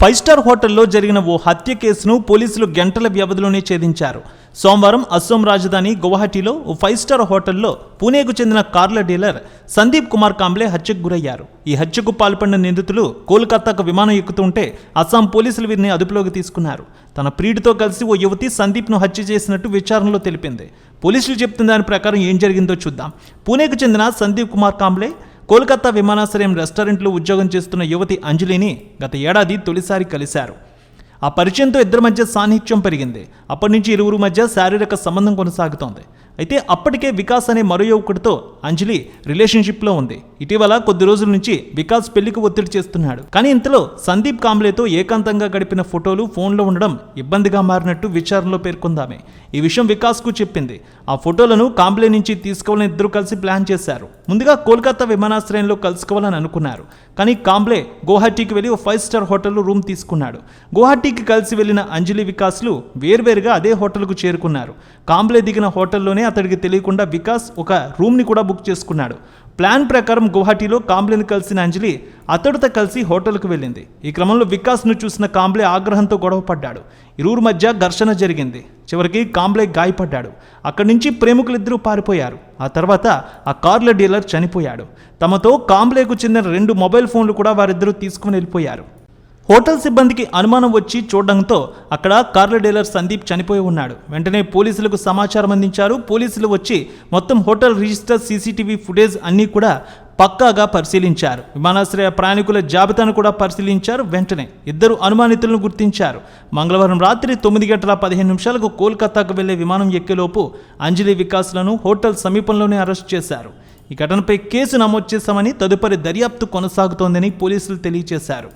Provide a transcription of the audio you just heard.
Five star హోటల్లో జరిగిన ఓ హత్య కేసును పోలీసులు గంటల వ్యవధిలోనే ఛేదించారు. సోమవారం అస్సోం రాజధాని గువాహటిలో ఓ ఫైవ్ స్టార్ హోటల్లో పూణేకు చెందిన కార్ల డీలర్ సందీప్ కుమార్ కాంబ్లే హత్యకు గురయ్యారు. ఈ హత్యకు పాల్పడిన నిందితులు కోల్కతాకు విమానం ఎక్కుతుంటే అస్సాం పోలీసులు వీరిని అదుపులోకి తీసుకున్నారు. తన ప్రియుడితో కలిసి ఓ యువతి సందీప్ను హత్య చేసినట్టు విచారణలో తెలిపింది. పోలీసులు చెప్తున్న దాని ప్రకారం ఏం జరిగిందో చూద్దాం. పూణేకు చెందిన సందీప్ కుమార్ కాంబ్లే కోల్కతా విమానాశ్రయం రెస్టారెంట్లో ఉద్యోగం చేస్తున్న యువతి అంజలిని గత ఏడాది తొలిసారి కలిశారు. ఆ పరిచయంతో ఇద్దరి మధ్య సాన్నిహిత్యం పెరిగింది. అప్పటి నుంచి ఇరువురు మధ్య శారీరక సంబంధం కొనసాగుతోంది. అయితే అప్పటికే వికాస్ అనే మరో యువకుడితో అంజలి రిలేషన్షిప్లో ఉంది. ఇటీవల కొద్ది రోజుల నుంచి వికాస్ పెళ్ళికి ఒత్తిడి చేస్తున్నాడు. కానీ ఇంతలో సందీప్ కాంబ్లేతో ఏకాంతంగా గడిపిన ఫోటోలు ఫోన్లో ఉండడం ఇబ్బందిగా మారినట్టు విచారణలో పేర్కొందామే. ఈ విషయం వికాస్కు చెప్పింది. ఆ ఫోటోలను కాంబ్లే నుంచి తీసుకోవాలని ఇద్దరు కలిసి ప్లాన్ చేశారు. ముందుగా కోల్కతా విమానాశ్రయంలో కలుసుకోవాలని అనుకున్నారు. కానీ కాంబ్లే గౌహాటీకి వెళ్ళి ఓ ఫైవ్ స్టార్ హోటల్లో రూమ్ తీసుకున్నాడు. గౌహాటీకి కలిసి వెళ్ళిన అంజలి వికాస్లు వేర్వేరుగా అదే హోటల్కు చేరుకున్నారు. కాంబ్లే దిగిన హోటల్లోనే అతడికి తెలియకుండా వికాస్ ఒక రూమ్ని కూడా బుక్ చేసుకున్నాడు. ప్లాన్ ప్రకారం గువాహటీలో కాంబ్లేని కలిసిన అంజలి అతడితో కలిసి హోటల్కు వెళ్ళింది. ఈ క్రమంలో వికాస్ను చూసిన కాంబ్లే ఆగ్రహంతో గొడవ పడ్డాడు. ఇరువురు మధ్య ఘర్షణ జరిగింది. చివరికి కాంబ్లే గాయపడ్డాడు. అక్కడి నుంచి ప్రేమికులిద్దరూ పారిపోయారు. ఆ తర్వాత ఆ కార్ల డీలర్ చనిపోయాడు. తమతో కాంబ్లేకు చెందిన రెండు మొబైల్ ఫోన్లు కూడా వారిద్దరూ తీసుకుని వెళ్ళిపోయారు. హోటల్ సిబ్బందికి అనుమానం వచ్చి చూడడంతో అక్కడ కార్ల డీలర్ సందీప్ చనిపోయి ఉన్నాడు. వెంటనే పోలీసులకు సమాచారం అందించారు. పోలీసులు వచ్చి మొత్తం హోటల్ రిజిస్టర్ సీసీటీవీ ఫుటేజ్ అన్నీ కూడా పక్కాగా పరిశీలించారు. విమానాశ్రయ ప్రయాణికుల జాబితాను కూడా పరిశీలించారు. వెంటనే ఇద్దరు అనుమానితులను గుర్తించారు. మంగళవారం రాత్రి తొమ్మిది గంటల పదిహేను నిమిషాలకు కోల్కతాకు వెళ్ళే విమానం ఎక్కేలోపు అంజలి వికాస్లను హోటల్ సమీపంలోనే అరెస్ట్ చేశారు. ఈ ఘటనపై కేసు నమోదు చేశామని తదుపరి దర్యాప్తు కొనసాగుతోందని పోలీసులు తెలియజేశారు.